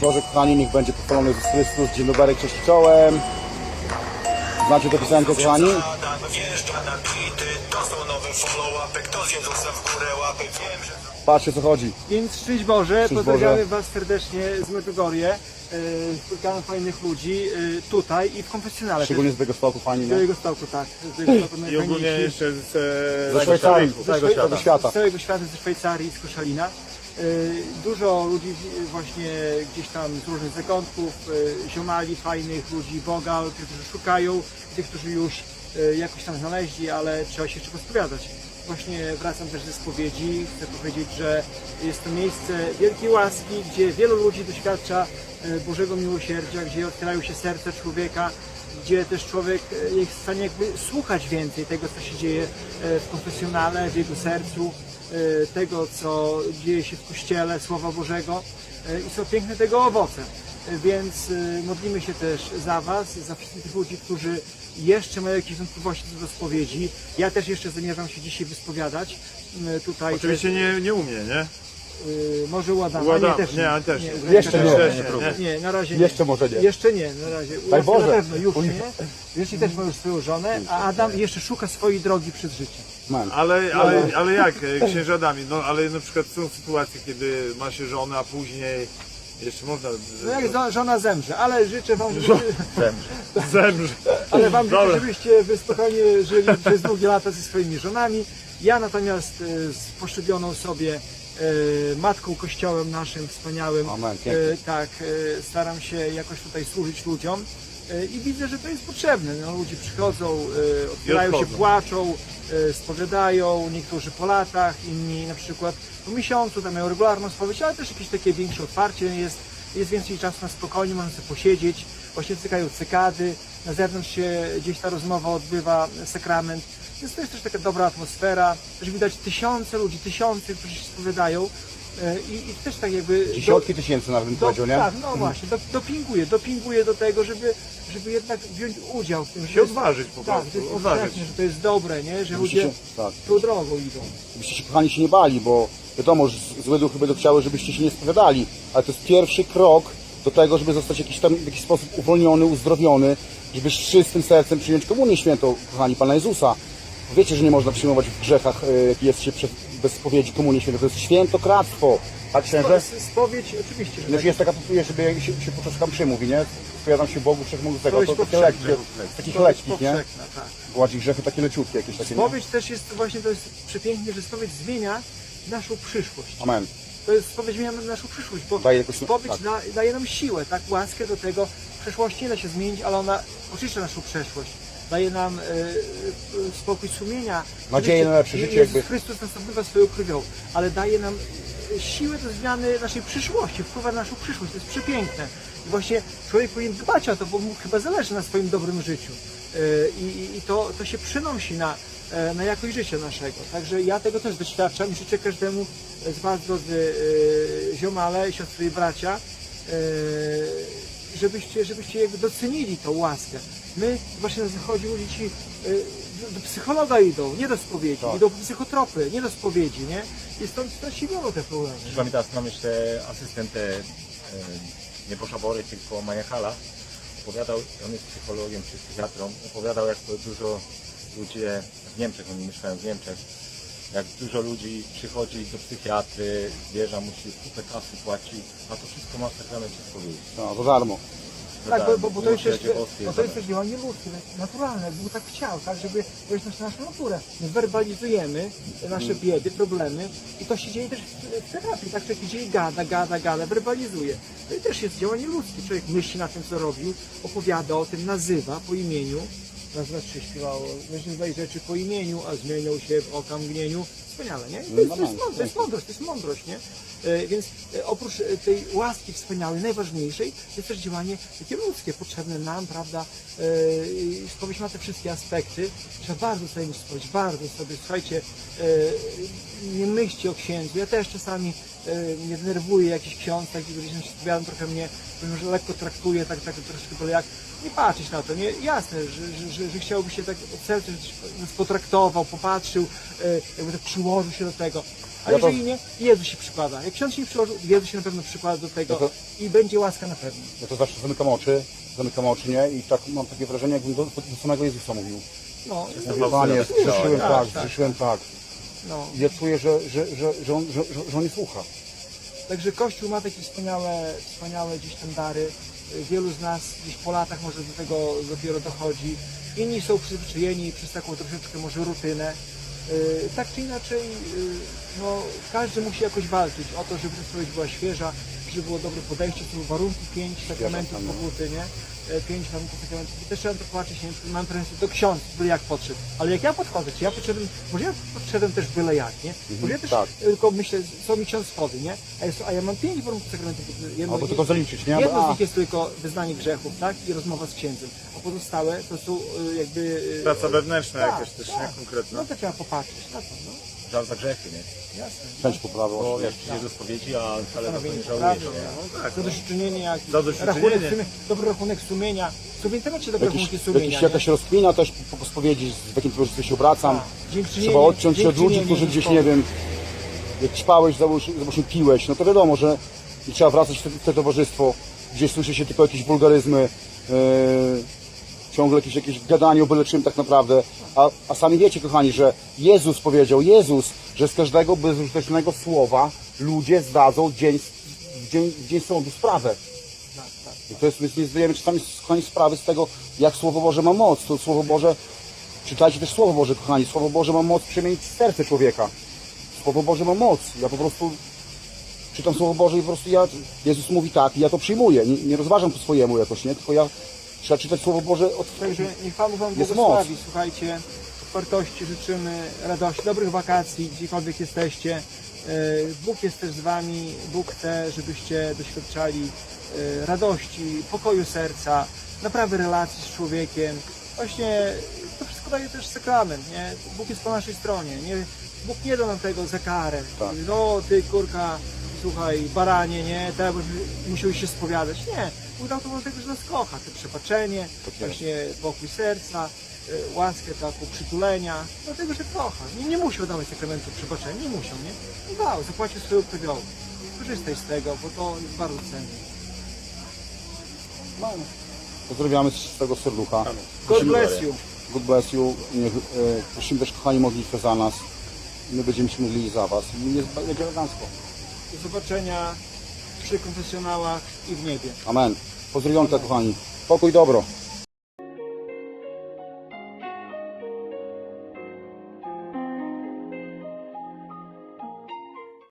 Boże, kochani, niech będzie pochwalony Jezus Chrystus. Dzień dobry, cześć czołem. Znacie tę piosenkę, kochani? Adam wjeżdża na bity To są nowe follow-upy Kto z Jezusa w górę łapy Wiem, że Patrzcie, co chodzi. Więc szczęść Boże, Szczęść pozdrawiamy Boże. Was serdecznie z Medjugorje. Spotkałem fajnych ludzi yy, tutaj i w konfesjonale. Szczególnie z tego stołku, fani, Z nie? Białego Stołku, tak. Z Białego Stołku I ogólnie najfajniejsi. jeszcze z, e, Ze Szwajcarii, z całego świata. Z całego świata, ze Szwajcarii, z Koszalina. Yy, Dużo ludzi właśnie gdzieś tam z różnych zakątków, yy, ziomali, fajnych ludzi, Boga, tych, którzy szukają, tych, którzy już yy, jakoś tam znaleźli, ale trzeba się jeszcze pospowiadać. Właśnie wracam też ze spowiedzi. Chcę powiedzieć, że jest to miejsce wielkiej łaski, gdzie wielu ludzi doświadcza Bożego miłosierdzia, gdzie otwierają się serce człowieka, gdzie też człowiek jest w stanie jakby słuchać więcej tego, co się dzieje w konfesjonale, w jego sercu, tego, co dzieje się w Kościele, Słowa Bożego e, i są piękne tego owoce. E, Więc e, modlimy się też za Was, za wszystkich tych ludzi, którzy jeszcze mają jakieś wątpliwości do spowiedzi. Ja też jeszcze zamierzam się dzisiaj wyspowiadać. E, Tutaj Oczywiście nie, nie umie, nie? E, może U Adama, nie, też nie, ale też nie. Jeszcze nie. też nie. nie, na razie nie. Jeszcze może nie. Jeszcze nie, na razie. Daj Boże. Na pewno już nie. Jeśli też ma już swoją żonę, a Adam jeszcze szuka swojej drogi przed życiem. Man. Ale, ale, ale jak, e, księże Adamie, no ale na przykład są sytuacje, kiedy ma się żonę, a później jeszcze można... No jak żo- żona zemrze, ale życzę wam, żeby, Zemrze. ale wam życzę, Dobra. żebyście wy spokojnie żyli przez długie lata ze swoimi żonami. Ja natomiast e, z poszczepioną sobie matką kościołem naszym wspaniałym, Amen, e, tak, e, staram się jakoś tutaj służyć ludziom. E, I widzę, że to jest potrzebne. No, ludzie przychodzą, e, otwierają się, płaczą, e, spowiadają, niektórzy po latach, inni na przykład po miesiącu, tam mają regularną spowiedź, ale też jakieś takie większe otwarcie jest, jest więcej czasu na spokojnie, można sobie posiedzieć, właśnie cykają cykady, na zewnątrz się gdzieś ta rozmowa odbywa, sakrament, jest też taka dobra atmosfera, też widać tysiące ludzi, tysiące, którzy się spowiadają e, i, i też tak jakby... do- Dziesiątki tysięcy nawet bym do, powiedział, nie? tak, no właśnie, do, dopinguje, dopinguje do tego, żeby, żeby jednak wziąć udział w tym. Się odważyć po Tak, prostu, to jest odważyć. że to jest dobre, nie? że ludzie się, tak. tą drogą idą. Żebyście się, kochani, się nie bali, bo wiadomo, że złe duchy będą chciały, żebyście się nie spowiadali, ale to jest pierwszy krok do tego, żeby zostać jakiś tam, w jakiś sposób uwolniony, uzdrowiony, żeby z czystym sercem przyjąć komunię świętą, kochani, Pana Jezusa. Wiecie, że nie można przyjmować w grzechach, e, jak jest się przed, bez spowiedzi komunii świętej. To jest świętokradztwo. Tak, księże? Spowiedź, oczywiście, Znaczy tak. jest taka, żeby się, się podczas tam przymówi, nie? Spowiadam się Bogu Wszechmogącego. To Spowiedź takie lekkie, takich lekkich, nie? tak. Gładzi grzechy takie leciutkie jakieś takie, nie? Spowiedź też jest właśnie, to jest przepięknie, że spowiedź zmienia naszą przyszłość. Amen. To jest spowiedź zmienia naszą przyszłość, bo Daje jakoś- spowiedź tak. da, daje nam siłę, tak, łaskę do tego. W przeszłości nie da się zmienić, ale ona oczyszcza naszą przeszłość. Daje nam e, e, spokój sumienia. Nadzieję na lepsze życie jakby. Chrystus nas swoją krwią, ale daje nam e, siłę do zmiany naszej przyszłości, wpływa na naszą przyszłość. To jest przepiękne. I właśnie człowiek powinien dbać o to, bo mu chyba zależy na swoim dobrym życiu. I, i- i to, to się przynosi na, na jakość życia naszego. Także ja tego też doświadczam i życzę każdemu z Was, drodzy ziomale, siostry i bracia, żebyście, żebyście jakby docenili tą łaskę. My właśnie na zachodzie ludzie ci e, do, do psychologa idą, nie do spowiedzi, Tak. idą po psychotropy, nie do spowiedzi, nie? I stąd, stąd się biorą te problemy. Przyszła mi teraz na myśl e, asystent e, e, nie Bosza Bory, tylko Majechala. Opowiadał, on jest psychologiem czy psychiatrą, opowiadał jak to dużo ludzi w Niemczech, oni mieszkają w Niemczech, jak dużo ludzi przychodzi do psychiatry, zwierza musi kupę kasy płaci, a to wszystko ma w sakramencie spowiedzi. No, za darmo. Tak, bo, bo, bo to jest bo to jest też działanie ludzkie, naturalne, Bóg tak chciał, tak, żeby to jest nasza, nasza natura. My werbalizujemy nasze biedy, problemy i to się dzieje też w, terapii, tak, człowiek dzieje gada, gada, gada, werbalizuje. To i też jest działanie ludzkie, człowiek myśli na tym, co robił, opowiada o tym, nazywa po imieniu, raz się śpiewało, nazywaj rzeczy po imieniu, a zmienią się w okamgnieniu. Wspaniale, nie? I To jest, to, jest, mądrość, to jest mądrość, to jest mądrość, nie? E, Więc e, oprócz e, tej łaski wspaniałej, najważniejszej, jest też działanie takie ludzkie, potrzebne nam, prawda? Spowiedź ma te wszystkie aspekty. Trzeba bardzo cenić spowiedź, bardzo sobie, słuchajcie, nie myślcie o księdzu. Ja też czasami mnie denerwuje jakiś ksiądz, taki, który się spowiadam, trochę mnie, powiem, że lekko traktuje, tak, tak troszkę byle jak. Nie patrzeć na to, nie? Jasne, że, że, że, że chciałby się tak od serca, że nas potraktował, popatrzył, e, jakby tak przyłożył się do tego. A Ja to- jeżeli nie, Jezus się przykłada. Jak ksiądz się nie przyłożył, Jezus się na pewno przykłada do tego Ja to- i będzie łaska na pewno. Ja to zawsze zamykam oczy, zamykam oczy, nie? I tak mam takie wrażenie, jakbym do, do samego Jezusa mówił. No, Mówię, Panie, zgrzeszyłem Tak, tak, tak. zgrzeszyłem tak. no. I Ja czuję, że, że, że, że, on, że, że on nie słucha. Także Kościół ma takie wspaniałe, wspaniałe gdzieś tam dary. Wielu z nas gdzieś po latach może do tego dopiero dochodzi. Inni są przyzwyczajeni przez taką troszeczkę może rutynę. Yy, Tak czy inaczej, yy, no, każdy musi jakoś walczyć o to, żeby ta spowiedź była świeża, żeby było dobre podejście, są warunki pięć sakramentów no. pokuty, nie? E, Pięć warunków sakramentów. I też trzeba to patrzeć, nie? mam pretensje do ksiądz, byle jak podszedł. Ale jak ja podchodzę, czy ja podszedłem, może ja podszedłem też byle jak, nie? Może ja też tak. tylko myślę, co mi ksiądz powie, nie? A, jest, a ja mam pięć warunków sakramentów. Jedno, Albo tylko zaliczyć, nie? Jedno z nich jest tylko wyznanie grzechów, tak? I rozmowa z księdzem. A pozostałe to są y, jakby... Praca wewnętrzna tak, jakaś też, tak. nie? Konkretna. No to trzeba popatrzeć na to, no. Żal za grzechy, nie? Jasne. Chęć poprawy Bo oczywiście. jak przyjdzie do spowiedzi, a wcale na to nie żałujesz, nie? No tak, Zadośćuczynienie, jak Zadośćuczynienie. rachunek sumienia, dobry rachunek sumienia. Sumienie, macie dobre Jakiś, rachunki sumienia, jakiś, nie? jakaś rozkmina też po, po spowiedzi, z jakim towarzystwie się obracam. Tak. Dziękczynienie- Trzeba odciąć się od ludzi, dziękczynienie którzy gdzieś, nie wiem, jak ćpałeś, załóż- załóżmy piłeś, no to wiadomo, że nie trzeba wracać w te, w te towarzystwo, gdzie słyszy się tylko jakieś wulgaryzmy, yy, ciągle jakieś, jakieś gadanie o byle czym tak naprawdę. A, a sami wiecie, kochani, że Jezus powiedział, Jezus, że z każdego bezużytecznego słowa ludzie zdadzą dzień, dzień, dzień sądu sprawę. I to jest, my nie zdajemy czasami kochani, sprawy z tego, jak Słowo Boże ma moc. To Słowo Boże, czytajcie też Słowo Boże, kochani. Słowo Boże ma moc przemienić serce człowieka. Słowo Boże ma moc. Ja po prostu czytam Słowo Boże i po prostu ja, Jezus mówi tak i ja to przyjmuję. Nie, nie rozważam po swojemu jakoś, nie? Tylko ja trzeba czytać Słowo Boże od Także niech Pan Wam Jest błogosławi. Słuchajcie, otwartości życzymy, radości, dobrych wakacji, gdziekolwiek jesteście. E, Bóg jest też z Wami. Bóg chce, żebyście doświadczali e, radości, pokoju serca, naprawy relacji z człowiekiem. Właśnie to wszystko daje też sakrament, nie? Bóg jest po naszej stronie. Nie? Bóg nie da nam tego za karę. Tak. No, ty kurka, słuchaj, baranie, nie? Teraz musiałeś się spowiadać. Nie. Bóg dał to dlatego, że nas kocha. To przebaczenie, jest. właśnie pokój serca, y, łaskę taką przytulenia, dlatego, że kocha. Nie, nie musiał dawać sakramentu przebaczenia, nie musiał, nie? No dał, zapłacił swoją krwią. Korzystaj z tego, bo to jest bardzo cenne. Pozdrawiamy z tego serducha. God bless you. God bless you. Niech, e, prosimy też, kochani, modlitwę za nas. My będziemy się modlili za Was. Jest, elegancko. Do zobaczenia przy konfesjonałach i w niebie. Amen. Pozdrowionka, kochani. Pokój, dobro.